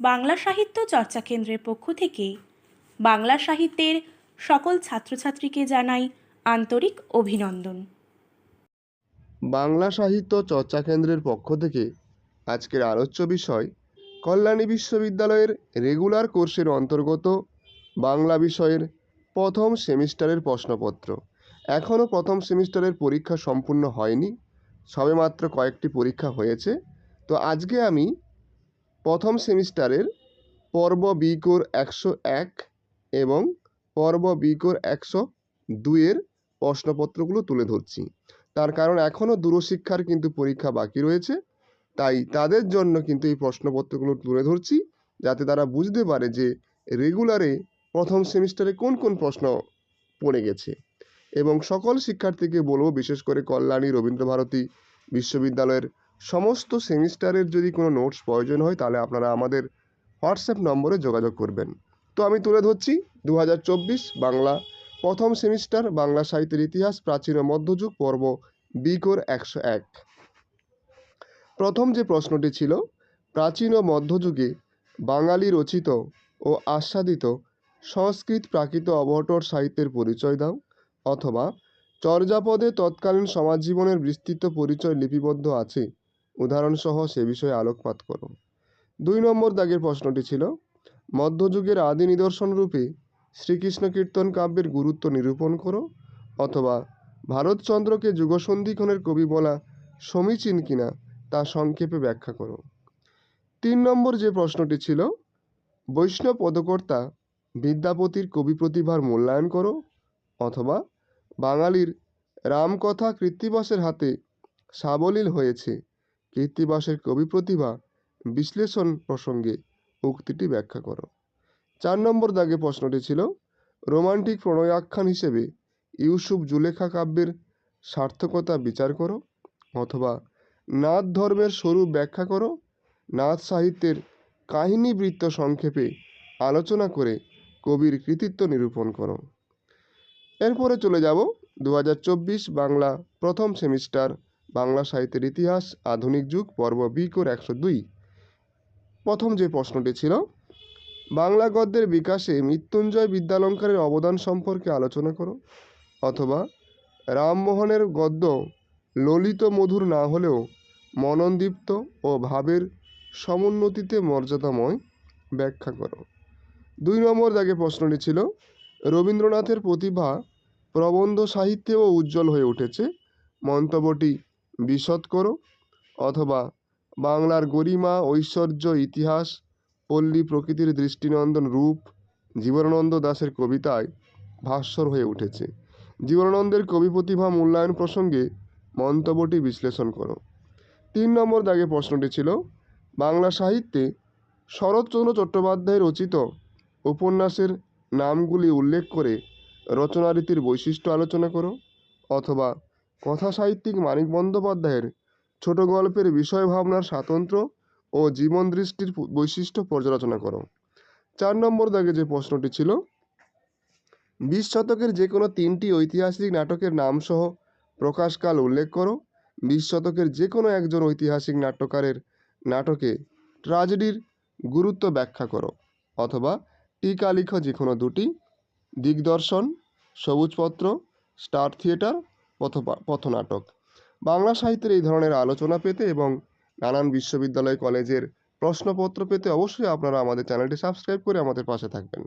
বাংলা সাহিত্য চর্চা কেন্দ্রের পক্ষ থেকে বাংলা সাহিত্যের সকল ছাত্রছাত্রীকে জানাই আন্তরিক অভিনন্দন। বাংলা সাহিত্য চর্চা কেন্দ্রের পক্ষ থেকে আজকের আলোচ্য বিষয়, কল্যাণী বিশ্ববিদ্যালয়ের রেগুলার কোর্সের অন্তর্গত বাংলা বিষয়ের প্রথম সেমিস্টারের প্রশ্নপত্র। এখনও প্রথম সেমিস্টারের পরীক্ষা সম্পূর্ণ হয়নি, সবেমাত্র কয়েকটি পরীক্ষা হয়েছে। তো আজকে আমি প্রথম সেমিস্টারের পর্ব বি কোর একশো এক এবং পর্ব বিকোর একশো দুইয়ের প্রশ্নপত্রগুলো তুলে ধরছি। তার কারণ এখনও দূরশিক্ষার কিন্তু পরীক্ষা বাকি রয়েছে, তাই তাদের জন্য কিন্তু এই প্রশ্নপত্রগুলো তুলে ধরছি, যাতে তারা বুঝতে পারে যে রেগুলারে প্রথম সেমিস্টারে কোন কোন প্রশ্ন পড়ে গেছে। এবং সকল শিক্ষার্থীকে বলব, বিশেষ করে কল্যাণী, রবীন্দ্রভারতী বিশ্ববিদ্যালয়ের সমস্ত সেমিস্টারের যদি কোনো নোটস প্রয়োজন হয়, তাহলে আপনারা আমাদের হোয়াটসঅ্যাপ নম্বরে যোগাযোগ করবেন। তো আমি তুলে ধরছি দু হাজার চব্বিশ বাংলা প্রথম সেমিস্টার, বাংলা সাহিত্যের ইতিহাস, প্রাচীন ও মধ্যযুগ, পর্ব বিকোর একশো এক। প্রথম যে প্রশ্নটি ছিল, প্রাচীন ও মধ্যযুগে বাঙালি রচিত ও আস্বাদিত সংস্কৃত প্রাকৃত অবহটর সাহিত্যের পরিচয় দাও, অথবা চর্যাপদে তৎকালীন সমাজ জীবনের বিস্তৃত পরিচয় লিপিবদ্ধ আছে উদাহরণসহ সে বিষয়ে আলোকপাত করো। দুই নম্বর দাগের প্রশ্নটি ছিল, মধ্যযুগের আদি নিদর্শন রূপে শ্রীকৃষ্ণ কীর্তন কাব্যের গুরুত্ব নিরূপণ করো, অথবা ভারতচন্দ্রকে যুগসন্ধিক্ষণের কবি বলা সমীচীন কিনা তা সংক্ষেপে ব্যাখ্যা করো। তিন নম্বর যে প্রশ্নটি ছিল, বৈষ্ণব পদকর্তা বিদ্যাপতির কবি প্রতিভার মূল্যায়ন করো, অথবা বাঙালির রামকথা কৃত্তিবাসের হাতে সাবলীল হয়েছে কৃত্তিবাসের কবি প্রতিভা বিশ্লেষণ প্রসঙ্গে উক্তিটি ব্যাখ্যা করো। চার নম্বর দাগে প্রশ্নটি ছিল, রোমান্টিক প্রণয়াখ্যান হিসেবে ইউসুফ জুলেখা কাব্যের সার্থকতা বিচার করো অথবা নাথ ধর্মের স্বরূপ ব্যাখ্যা করো, নাথ সাহিত্যের কাহিনীবৃত্ত সংক্ষেপে আলোচনা করে কবির কৃতিত্ব নিরূপণ করো। এরপরে চলে যাব দু হাজার চব্বিশ বাংলা প্রথম সেমিস্টার বাংলা সাহিত্যের ইতিহাস, আধুনিক যুগ, পর্ব বি কোর একশো দুই। প্রথম যে প্রশ্নটি ছিল, বাংলা গদ্যের বিকাশে মৃত্যুঞ্জয় বিদ্যালঙ্কারের অবদান সম্পর্কে আলোচনা করো, অথবা রামমোহনের গদ্য ললিত মধুর না হলেও মননদীপ্ত ও ভাবের সমুন্নতিতে মর্যাদাময় ব্যাখ্যা করো। দুই নম্বর দাগে প্রশ্নটি ছিল, রবীন্দ্রনাথের প্রতিভা প্রবন্ধ সাহিত্যেও উজ্জ্বল হয়ে উঠেছে। মন্তব্যটি বিশদ করো অথবা বাংলার গরিমা, ঐশ্বর্য, ইতিহাস, পল্লী প্রকৃতির দৃষ্টিনন্দন রূপ, জীবনানন্দ দাশের কবিতায় ভাস্বর হয়ে উঠেছে। জীবনানন্দের কবি প্রতিভা মূল্যায়ন প্রসঙ্গে মন্তব্যটি বিশ্লেষণ করো। তিন নম্বর দাগে প্রশ্নটি ছিল, বাংলা সাহিত্যে শরৎচন্দ্র চট্টোপাধ্যায় রচিত উপন্যাসের নামগুলি উল্লেখ করে রচনারীতির বৈশিষ্ট্য আলোচনা করো, অথবা কথা সাহিত্যিক মানিক বন্দ্যোপাধ্যায়ের ছোট গল্পের বিষয় ভাবনার স্বাতন্ত্র্য ও জীবন দৃষ্টির বৈশিষ্ট্য পর্যালোচনা করো। চার নম্বর দাগে যে প্রশ্নটি ছিল, বিশ শতকের যে কোনো তিনটি ঐতিহাসিক নাটকের নামসহ প্রকাশকাল উল্লেখ করো। বিশ শতকের যে কোনো একজন ঐতিহাসিক নাট্যকারের নাটকে ট্র্যাজেডির গুরুত্ব ব্যাখ্যা করো, অথবা টিকা লিখো যে কোনো দুটি, দিগদর্শন, সবুজপত্র, স্টার থিয়েটার পথনাটক। বাংলা সাহিত্যের এই ধরনের আলোচনা পেতে এবং নানান বিশ্ববিদ্যালয়, কলেজের প্রশ্নপত্র পেতে অবশ্যই আপনারা আমাদের চ্যানেলটি সাবস্ক্রাইব করে আমাদের পাশে থাকবেন।